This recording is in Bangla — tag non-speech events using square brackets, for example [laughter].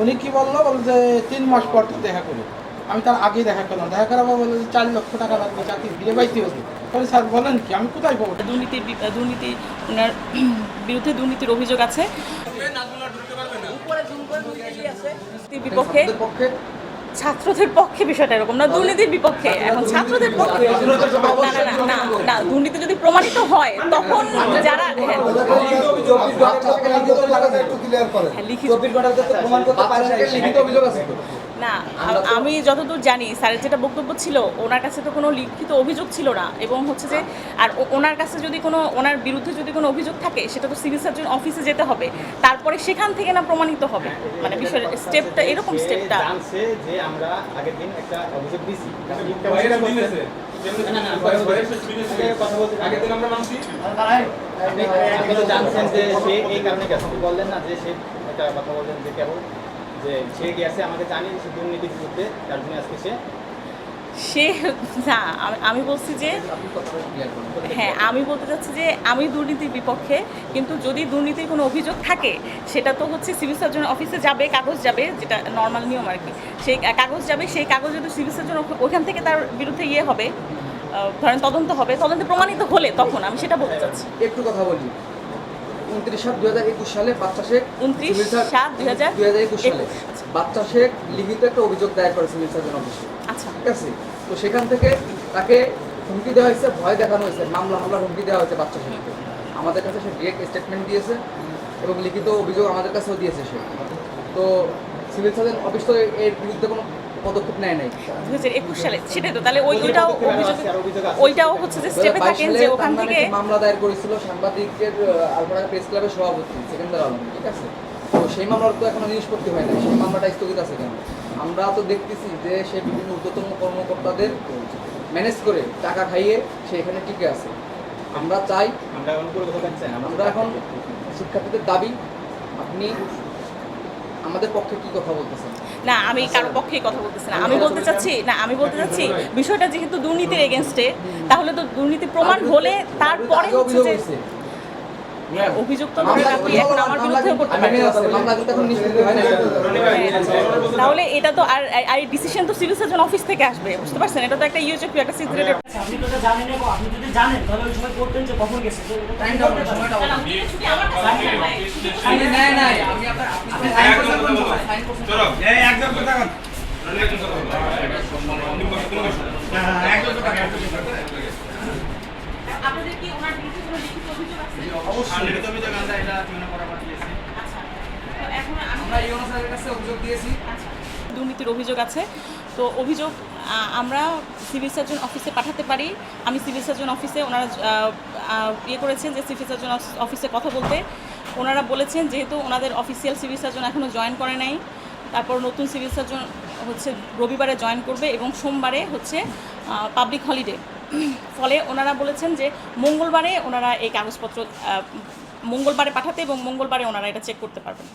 উনি কি বলল? বল যে তিন মাস পর তো দেখা করব আমি তার আগেই দেখা করলাম। দেখা করার পর বলল যে চার লক্ষ টাকা লাগবে চাকরি ফিরে পাইতে হবে। তাহলে স্যার বলেন কি আমি কোথায় পাবো? দুর্নীতির বি- দুর্নীতি ওনার [clears throat] বিরুদ্ধে দুর্নীতির অভিযোগ আছে। বিপক্ষে ছাত্রদের পক্ষে? বিষয়টা এরকম না দুর্নীতির বিপক্ষে। এখন ছাত্রদের পক্ষে না না না না না দুর্নীতি যদি প্রমাণিত হয় তখন যারা হ্যাঁ, হ্যাঁ, লিখিত। না আ- আমি যতদূর জানি স্যারের যেটা বক্তব্য ছিল ওনার কাছে তো কোনো লিখিত অভিযোগ ছিল না। এবং হচ্ছে যে আর ও- ওনার কাছে যদি কোনো ওনার বিরুদ্ধে যদি কোনো অভিযোগ থাকে সেটা তো সিভিল সার্জন অফিসে যেতে হবে। তারপরে সেখান থেকে না প্রমাণিত হবে। মানে বিষয়ের স্টেপটা এরকম স্টেপটা যে আমরা আগের দিন একটা অভিযোগ দিছি জানছেন যে সে এই কারণে গেছে বললেন না যে সে একটা কথা বললেন যে কেবল যে সে গেছে আমাকে জানি দুর্নীতির বিরুদ্ধে তার জন্য আজকে সে সে না আমি- বলছি যে হ্যাঁ আমি বলতে চাচ্ছি যে আমি দুর্নীতির বিপক্ষে কিন্তু যদি দুর্নীতির কোনো অভিযোগ থাকে সেটা তো হচ্ছে সিভিল সার্জন অফিসে যাবে কাগজ যাবে যেটা নর্মাল নিয়ম আর কি। সেই কাগজ যাবে সেই কাগজ যদি সিভিল সার্জন ওখান থেকে তার বিরুদ্ধে ইয়ে হবে ধরেন তদন্ত হবে তদন্তে প্রমাণিত হলে তখন আমি সেটা বলতে চাচ্ছি। একটু কথা বলি। উনত্রিশ সাত দুই হাজার একুশ সালে বাচ্চা শেখ 29 সিভিল সার- সাত 2000 হাজার একুশ সালে। বাচ্চা শেখ লিখিত একটা অভিযোগ দায়ের করে সিভিল সার্জন অফিসে। আচ্ছা। ঠিক আছে? তো সেখান থেকে তাকে হুমকি দেওয়া হয়েছে ভয় দেখানো হয়েছে মামলা হামলার হুমকি দেওয়া হয়েছে বাচ্চা শেখকে আমাদের কাছে সে ডিরেক্ট স্টেটমেন্ট দিয়েছে এবং লিখিত অভিযোগ আমাদের কাছেও দিয়েছে সে। তো সিভিল সার্জন অফিস তো এর বিরুদ্ধে কোনো পদক্ষেপ নেয় নাই। দু হাজার একুশ সালে সেটাই তো তাহলে ওই ওইটাও অভিযোগ আর অভিযোগ আছে। ওইটাও হচ্ছে যে স্টেপে থাকেন যে ওখান থেকে মামলা দায়ের করেছিল সাংবাদিকের আলপনা প্রেস ক্লাবের সভাপতি সেকেন্দার আলম ঠিক আছে? তো সেই মামলার তো এখনও নিষ্পত্তি হয় না সেই মামলাটা স্থগিত আছে কেন আমরা তো দেখতেছি যে সে বিভিন্ন ঊর্ধ্বতন কর্মকর্তাদের ম্যানেজ করে টাকা খাইয়ে সে এখানে টিকে আছে। আমরা চাই আমরা এখন আমরা শিক্ষার্থীদের দাবি আপনি আমাদের পক্ষে কি কথা বলতেছেন? না আমি কারোর পক্ষেই কথা বলতেছি না। আমি বলতে চাচ্ছি না আমি বলতে চাচ্ছি বিষয়টা যেহেতু দুর্নীতির এগেনস্টে তাহলে তো দুর্নীতি প্রমাণ হলে তারপরে হচ্ছে হ্যাঁ, অভিযোগ তো এখন আমার বিরুদ্ধেও করতে না তাহলে এটা তো আর আর ডিসিশন তো সিভিল সার্জন অফিস থেকে আসবে বুঝতে পারছেন? এটা তো একটা ইউজেপি একটা সিক্রেটের আপনি তো জানেন আপনি যদি জানেন তাহলে ওই সময় করতেন যে কখন গেছে? টাইমটা সময়টা বলুন। আপনি আমি আপনি সাইন করছেন সাইন করছেন চলো এই একদম কথা একদম কথা একদম কথা কি ওনার বিরুদ্ধে কোনো লিখিত অভিযোগ আছে? অবশ্যই। তো আমি জানা এটা তুমি পরামর্শ দিয়েছি। আচ্ছা তো এখন আমরা ইউনো স্যারের কাছে অভিযোগ দিয়েছি। আচ্ছা, দুর্নীতির অভিযোগ আছে। তো অভিযোগ আমরা সিভিল সার্জন অফিসে পাঠাতে পারি। আমি সিভিল সার্জন অফিসে ওনারা ইয়ে করেছেন যে সিভিল সার্জন অফ- অফিসে কথা বলতে। ওনারা বলেছেন যেহেতু ওনাদের অফিসিয়াল সিভিল সার্জন এখনও জয়েন করে নাই তারপর নতুন সিভিল সার্জন হচ্ছে রবিবারে জয়েন করবে এবং সোমবারে হচ্ছে পাবলিক হলিডে ফলে ওনারা বলেছেন যে মঙ্গলবারে ওনারা এই কাগজপত্র মঙ্গলবারে পাঠাতে এবং মঙ্গলবারে ওনারা এটা চেক করতে পারবেন।